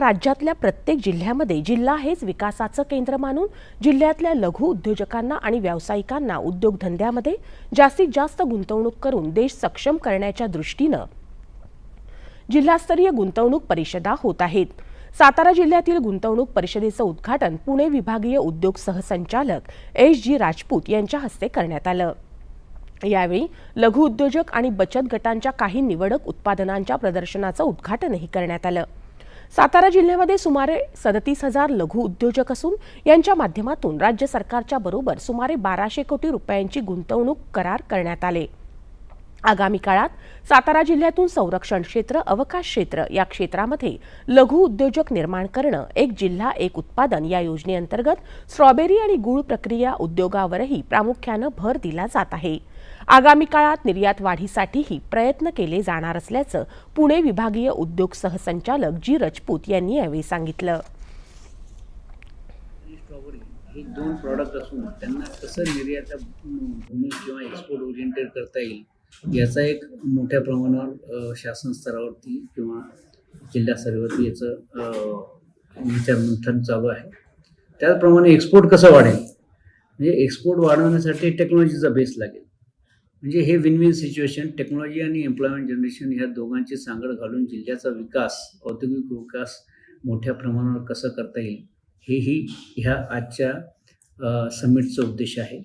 राज्यातल्या प्रत्येक जिल्ह्यामध्ये जिल्हा हेच विकासाचं केंद्र मानून जिल्ह्यातल्या लघु उद्योजकांना आणि व्यावसायिकांना उद्योगधंद्यामध्ये जास्तीत जास्त गुंतवणूक करून देश सक्षम करण्याच्या दृष्टीनं जिल्हास्तरीय गुंतवणूक परिषदा होत आहेत. सातारा जिल्ह्यातील गुंतवणूक परिषदेचं उद्घाटन पुणे विभागीय उद्योग सहसंचालक एस जी राजपूत यांच्या हस्ते करण्यात आलं. यावेळी लघु उद्योजक आणि बचत गटांच्या काही निवडक उत्पादनांच्या प्रदर्शनाचं उद्घाटनही करण्यात आलं. सातारा जिल्ह्यामध्ये सुमारे सदतीस हजार लघु उद्योजक असून यांच्या माध्यमातून राज्य सरकारच्या बरोबर सुमारे बाराशे कोटी रुपयांची गुंतवणूक करार करण्यात आले. आगामी काळात सातारा जिल्ह्यातून संरक्षण क्षेत्र अवकाश क्षेत्र या क्षेत्रामध्ये लघु उद्योजक निर्माण करणं एक जिल्हा एक उत्पादन या योजनेअंतर्गत स्ट्रॉबेरी आणि गूळ प्रक्रिया उद्योगावरही प्रामुख्यानं भर दिला जात आहे. आगामी काळात निर्यात वाढीसाठीही प्रयत्न केले जाणार असल्याचं पुणे विभागीय उद्योग सहसंचालक जी. रजपूत यांनी यावेळी सांगितलं. हे दोन प्रॉडक्ट असून त्यांना कसं निर्यात किंवा एक्सपोर्ट ओरिएंटेड करता येईल याचा एक मोठ्या प्रमाणावर शासन स्तरावरती किंवा जिल्हा स्तरावरती याचं विचार मंथन चालू आहे. त्याचप्रमाणे एक्सपोर्ट कसं वाढेल? म्हणजे एक्सपोर्ट वाढवण्यासाठी टेक्नॉलॉजीचा बेस लागेल. म्हणजे हे विन विन सिच्युएशन टेक्नॉलॉजी आणि एम्प्लॉयमेंट जनरेशन ह्या दोघांची सांगड घालून जिल्ह्याचा विकास औद्योगिक विकास मोठ्या प्रमाणावर कसं करता येईल हेही ह्या आजच्या समिटचा उद्देश आहे.